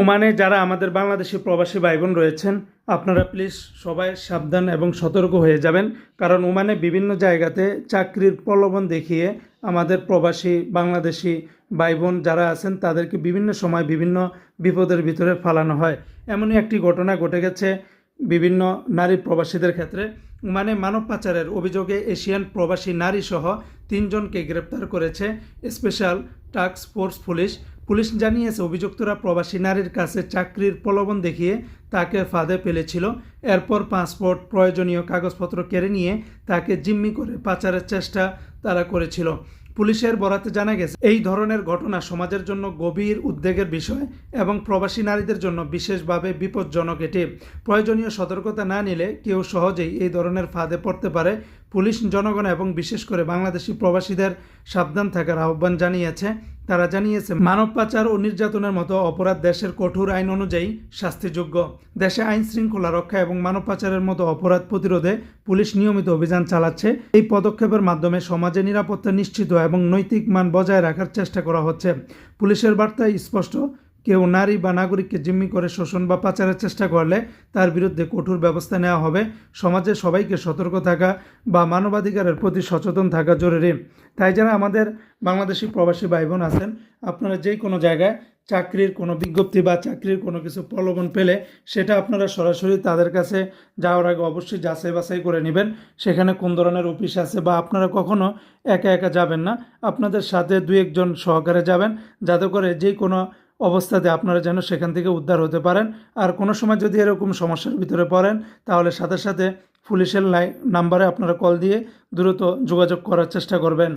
ওমানে যারা আমাদের বাংলাদেশি প্রবাসী ভাই বোন রয়েছেন, আপনারা প্লিজ সবাই সাবধান এবং সতর্ক হয়ে যাবেন, কারণ ওমানে বিভিন্ন জায়গাতে চাকরির প্রলোভন দেখিয়ে আমাদের প্রবাসী বাংলাদেশি ভাই বোন যারা আছেন, তাদেরকে বিভিন্ন সময় বিভিন্ন বিপদের ভিতরে ফালানো হয়। এমনই একটি ঘটনা ঘটে গেছে বিভিন্ন নারী প্রবাসীদের ক্ষেত্রে। মানে মানব পাচারের অভিযোগে এশিয়ান প্রবাসী নারী সহ তিনজনকে গ্রেপ্তার করেছে special task force police. Police জানিয়েছে, অভিযুক্তরা প্রবাসী নারীর কাছে চাকরির প্রলোভন দেখিয়ে তাকে ফাঁদে ফেলেছিল। এরপর পাসপোর্ট, প্রয়োজনীয় কাগজপত্র কেড়ে নিয়ে তাকে জিম্মি করে পাচারের চেষ্টা তারা করেছিল। পুলিশের বরাতে জানা গেছে, এই ধরনের ঘটনা সমাজের জন্য গভীর উদ্বেগের বিষয় এবং প্রবাসী নারীদের জন্য বিশেষভাবে বিপজ্জনক এটি। প্রয়োজনীয় সতর্কতা না নিলে কেউ সহজেই এই ধরনের ফাঁদে পড়তে পারে। পুলিশ, জনগণ এবং বিশেষ করে বাংলাদেশি প্রবাসীদের সাবধান থাকার আহ্বান জানিয়েছে। তারা জানিয়েছে, মানব পাচার ও নির্যাতনের মতো অপরাধ দেশের কঠোর আইন অনুযায়ী শাস্তিযোগ্য। দেশে আইন শৃঙ্খলা রক্ষা এবং মানব পাচারের মতো অপরাধ প্রতিরোধে পুলিশ নিয়মিত অভিযান চালাচ্ছে। এই পদক্ষেপের মাধ্যমে সমাজে নিরাপত্তা নিশ্চিত এবং নৈতিক মান বজায় রাখার চেষ্টা করা হচ্ছে। পুলিশের বার্তায় স্পষ্ট কেউ নারী বা নাগরিককে জিম্মি করে শোষণ বা পাচারের চেষ্টা করলে তার বিরুদ্ধে কঠোর ব্যবস্থা নেওয়া হবে। সমাজে সবাইকে সতর্ক থাকা বা মানবাধিকারের প্রতি সচেতন থাকা জরুরি। তাই যারা আমাদের বাংলাদেশি প্রবাসী ভাই বোন আছেন, আপনারা যে কোনো জায়গায় চাকরির কোনো বিজ্ঞপ্তি বা চাকরির কোনো কিছু প্রলোভন পেলে সেটা আপনারা সরাসরি তাদের কাছে যাওয়ার আগে অবশ্যই যাচাই বাছাই করে নেবেন। সেখানে কোন ধরনের অফিস আছে বা আপনারা কখনো একা একা যাবেন না। আপনাদের সাথে দু একজন সহকারে যাবেন। যাতে করে যে কোনো অবস্থাতে আপনারা যেন সেখান থেকে উদ্ধার হতে পারেন। আর কোনো সময় যদি এরকম সমস্যার ভিতরে পড়েন, তাহলে সাথে সাথে পুলিশের লাই, নাম্বারে আপনারা কল দিয়ে দ্রুত যোগাযোগ করার চেষ্টা করবেন।